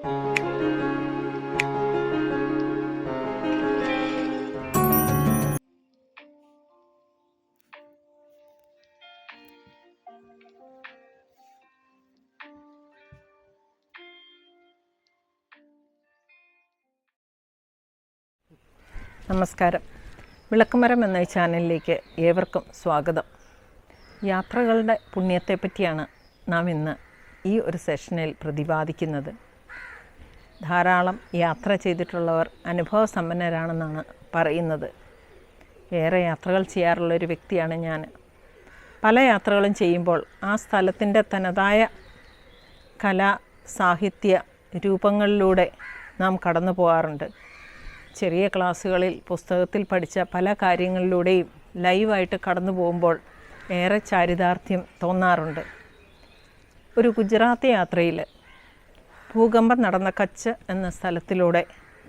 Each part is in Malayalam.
നമസ്കാരം. വിളക്കുമരം എന്ന ചാനലിലേക്ക് ഏവർക്കും സ്വാഗതം. യാത്രകളുടെ പുണ്യത്തെപ്പറ്റിയാണ് നാം ഇന്ന് ഈ ഒരു സെഷനിൽ പ്രതിപാദിക്കുന്നത്. ധാരാളം യാത്ര ചെയ്തിട്ടുള്ളവർ അനുഭവസമ്പന്നരാണെന്നാണ് പറയുന്നത്. ഏറെ യാത്രകൾ ചെയ്യാറുള്ള ഒരു വ്യക്തിയാണ് ഞാൻ. പല യാത്രകളും ചെയ്യുമ്പോൾ ആ സ്ഥലത്തിന്റെ തനതായ കലാ സാഹിത്യ രൂപങ്ങളിലൂടെ നാം കടന്നു പോകാറുണ്ട്. ചെറിയ ക്ലാസ്സുകളിൽ പുസ്തകത്തിൽ പഠിച്ച പല കാര്യങ്ങളിലൂടെയും ലൈവായിട്ട് കടന്നു പോകുമ്പോൾ ഏറെ ചാരിതാർത്ഥ്യം തോന്നാറുണ്ട്. ഒരു ഗുജറാത്ത് യാത്രയിൽ ഭൂകമ്പം നടന്ന കച്ച് എന്ന സ്ഥലത്തിലൂടെ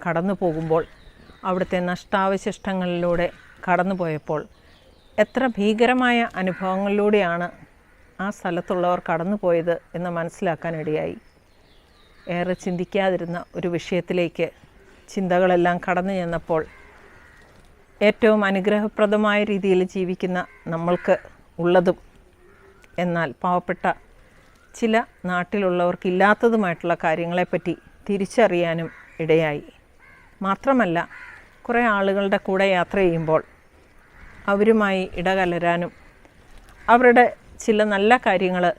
കടന്നു പോകുമ്പോൾ അവിടുത്തെ നഷ്ടാവശിഷ്ടങ്ങളിലൂടെ കടന്നു പോയപ്പോൾ എത്ര ഭീകരമായ അനുഭവങ്ങളിലൂടെയാണ് ആ സ്ഥലത്തുള്ളവർ കടന്നു പോയത് എന്ന് മനസ്സിലാക്കാനിടയായി ഏറെ ചിന്തിക്കാതിരുന്ന ഒരു വിഷയത്തിലേക്ക് ചിന്തകളെല്ലാം കടന്നു ചെന്നപ്പോൾ ഏറ്റവും അനുഗ്രഹപ്രദമായ രീതിയിൽ ജീവിക്കുന്ന നമ്മൾക്ക് ഉള്ളതും എന്നാൽ പാവപ്പെട്ട ചില നാട്ടിലുള്ളവർക്ക് ഇല്ലാത്തതുമായിട്ടുള്ള കാര്യങ്ങളെപ്പറ്റി തിരിച്ചറിയാനും ഇടയായി. മാത്രമല്ല കുറേ ആളുകളുടെ കൂടെ യാത്ര ചെയ്യുമ്പോൾ അവരുമായി ഇടകലരാനും അവരുടെ ചില നല്ല കാര്യങ്ങൾ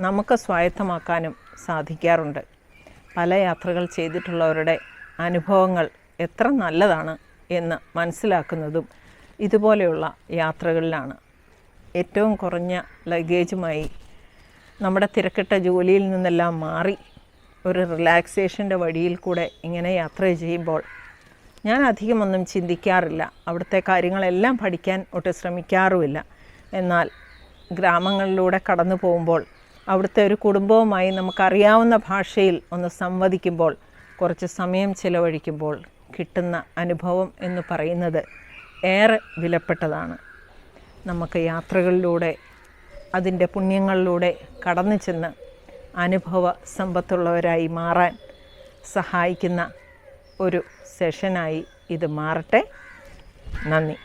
നമുക്ക് സ്വായത്തമാക്കാനും സാധിക്കാറുണ്ട്. പല യാത്രകൾ ചെയ്തിട്ടുള്ളവരുടെ അനുഭവങ്ങൾ എത്ര നല്ലതാണ് എന്ന് മനസ്സിലാക്കുന്നതും ഇതുപോലെയുള്ള യാത്രകളിലാണ്. ഏറ്റവും കുറഞ്ഞ ലഗേജുമായി നമ്മുടെ തിരക്കിട്ട ജോലിയിൽ നിന്നെല്ലാം മാറി ഒരു റിലാക്സേഷന്റെ വഴിയിൽ കൂടെ ഇങ്ങനെ യാത്ര ചെയ്യുമ്പോൾ ഞാൻ അധികമൊന്നും ചിന്തിക്കാറില്ല. അവിടുത്തെ കാര്യങ്ങളെല്ലാം പഠിക്കാൻ ഒട്ട് ശ്രമിക്കാറുമില്ല. എന്നാൽ ഗ്രാമങ്ങളിലൂടെ കടന്നു പോകുമ്പോൾ അവിടുത്തെ ഒരു കുടുംബവുമായി നമുക്കറിയാവുന്ന ഭാഷയിൽ ഒന്ന് സംവദിക്കുമ്പോൾ കുറച്ച് സമയം ചിലവഴിക്കുമ്പോൾ കിട്ടുന്ന അനുഭവം എന്ന് പറയുന്നത് ഏറെ വിലപ്പെട്ടതാണ്. നമുക്ക് യാത്രകളിലൂടെ അതിന്റെ പുണ്യങ്ങളിലൂടെ കടന്നു ചെന്ന് അനുഭവ സമ്പത്തുള്ളവരായി മാറാൻ സഹായിക്കുന്ന ഒരു സെഷനായി ഇത് മാറട്ടെ. നന്ദി.